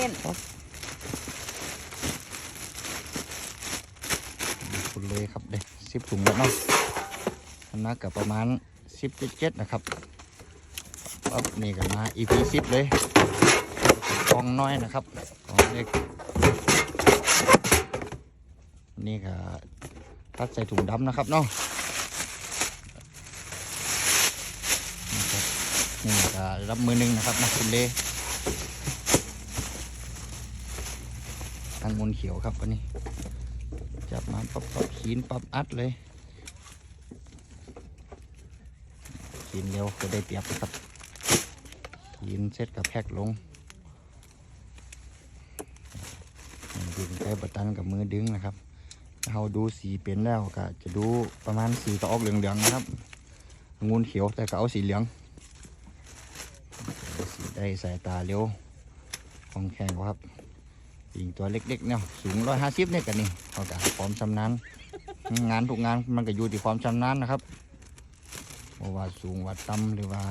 ส้นคุณเลยครับเด็กสิบถุงแล้วเนาะน้ำหนักกับประมาณสิบเจ็ดนะครับปั๊บนี่ก็มา EP สิบเลยกองน้อยนะครับกองเล็กนี่ก็ตัดใส่ถุงดำนะครับเนาะนี่กับนี่ก็รับมือหนึ่งนะครับนะคุณเล ทางมูลเขียวครับวันนี้ จับมาปับปั๊บขีนปับอัดเลยขีนเร็วก็ได้เปรียบนะครับขีนเสร็จกับแพ็กลงดึงใช้บัตันกับมือดึงนะครับเราดูสีเป็นแล้วก็จะดูประมาณสีก็ออกเหลืองๆนะครับงูเขียวแต่ก็เอาสีเหลืองสีได้สายตาเร็วของแข็งครับ ยิงตัวเล็กๆเนี่ยสูงร้อยห้าสิบเนี่ยกันนี่เขาจะความชำนาญงานทุกงานมันก็อยู่ที่ความชำนาญนะครับว่าสูงว่าต่ำหรือว่า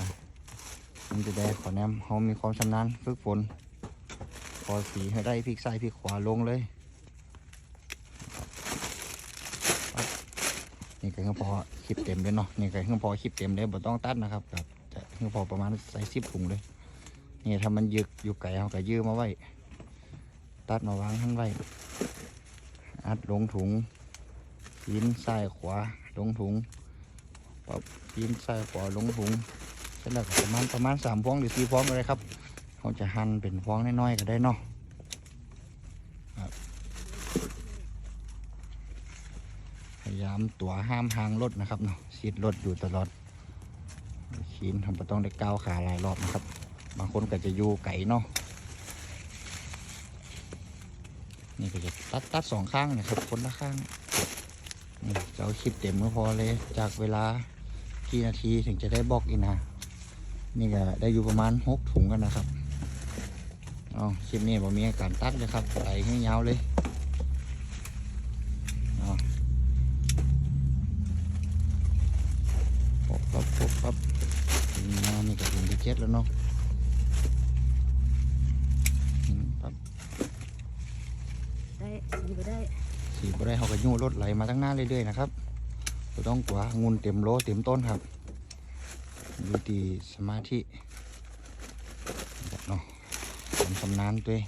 มันจะได้ขอแนมเขามีความชำนาญฝึกฝนพอสีให้ได้พลิกซ้ายพลิกขวาลงเลยนี่ก็เพียงพอคลิปเต็มเลยเนาะนี่ก็เพียงพอคลิปเต็มเลยบ่ต้องตัดนะครับแบบจะเพียงพอประมาณใส่สิบถุงเลยนี่ถ้ามันยึกอยู่ไก่เขาก็ยื้อมาไว้ ตัดมาวางข้างไว้ อัดลงถุงปีนซ้ายขวาลงถุงปับปีนซ้ายขวาลงถุงเสร็จแล้วประมาณประมาณสามฟองหรือสี่ฟองก็ได้ครับเขาจะหั่นเป็นฟองน้อยๆก็ได้เนาะพยายามตัวห้ามหางรถนะครับเนาะชีดรถอยู่ตลอดขีนทำไปต้องได้ก้าวขาหลายรอบนะครับ บางคนก็จะอยู่ไก่เนาะ นี่ก็จะตัดตัดสองข้างนะครับคนละข้างนี่จะเอาคลิปเต็มก็พอเลย จากเวลากี่นาทีถึงจะได้บล็อกอีกนะนี่ก็ได้อยู่ประมาณหกถุงกันนะครับอ๋อคลิปนี้ผมมีการตัดเลยครับไหลให้ยาวเลยอ๋อปุ๊บปั๊บปุ๊บปั๊บนี่ก็ถึงที่เจ็ดแล้วเนาะอืมปั๊บ สีบ่ได้สีบ่ได้เขาก็ยู่รถไหลมาตั้งหน้าเรื่อยๆนะครับบ่ต้องกลัวงุนเต็มโลเต็มต้นครับอยู่ที่สมาธิเนาะความชำนาญตัว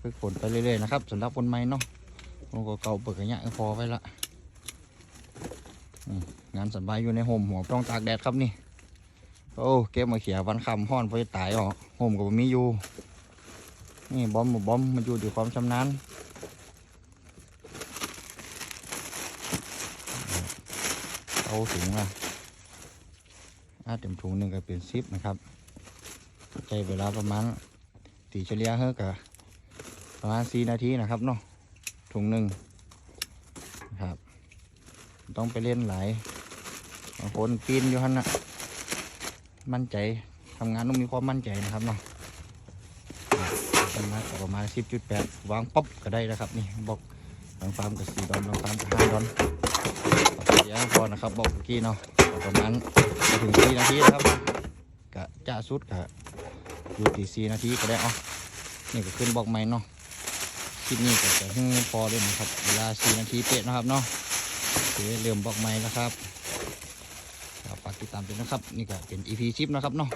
ฝึกฝนไปเรื่อยๆนะครับสำหรับคนใหม่เนาะผมก็เก่าเปิดกระยะก็พอไว้ละงานสบายอยู่ในโฮมหัวต้องตากแดดครับนี่โอ้เก็บมาเขียวันคำห้อนพอจะตายออกโฮมก็บ่มีอยู่ นี่บอมบ่บอมมันอยู่ที่ความชำนาญเอาถุงละอาเต็มถุงหนึ่งก็เป็นซิปนะครับใช้เวลาประมาณตีเฉลี่ยเฮ้กะประมาณสี่นาทีนะครับเนาะถุงหนึ่งนะครับ ต้องไปเล่นหลายบางคนปีนอยู่ฮันนะมั่นใจทำงานต้องมีความมั่นใจนะครับเนาะ ประมาณประมาณสิบจุดแปดวางป๊อบก็ได้นะครับนี่บอกบางฟาร์มกับสี่ดอนบางฟาร์มกับห้าดอนเดี๋ยวพอนะครับบอกเมื่อกี้เนาะประมาณถึงสี่นาทีนะครับกะจะสุดกะอยู่ที่สี่นาทีก็ได้เอ๋อนี่ก็ขึ้นบอกใหม่เนาะคลิปนี้ก็จะให้พอเลยนะครับ เวลาสี่นาทีเป๊ะนะครับเนาะเดี๋ยวเริ่มบอกใหม่แล้วครับฝากติดตามด้วยนะครับ นี่ก็เป็น EP ชิปนะครับเนาะ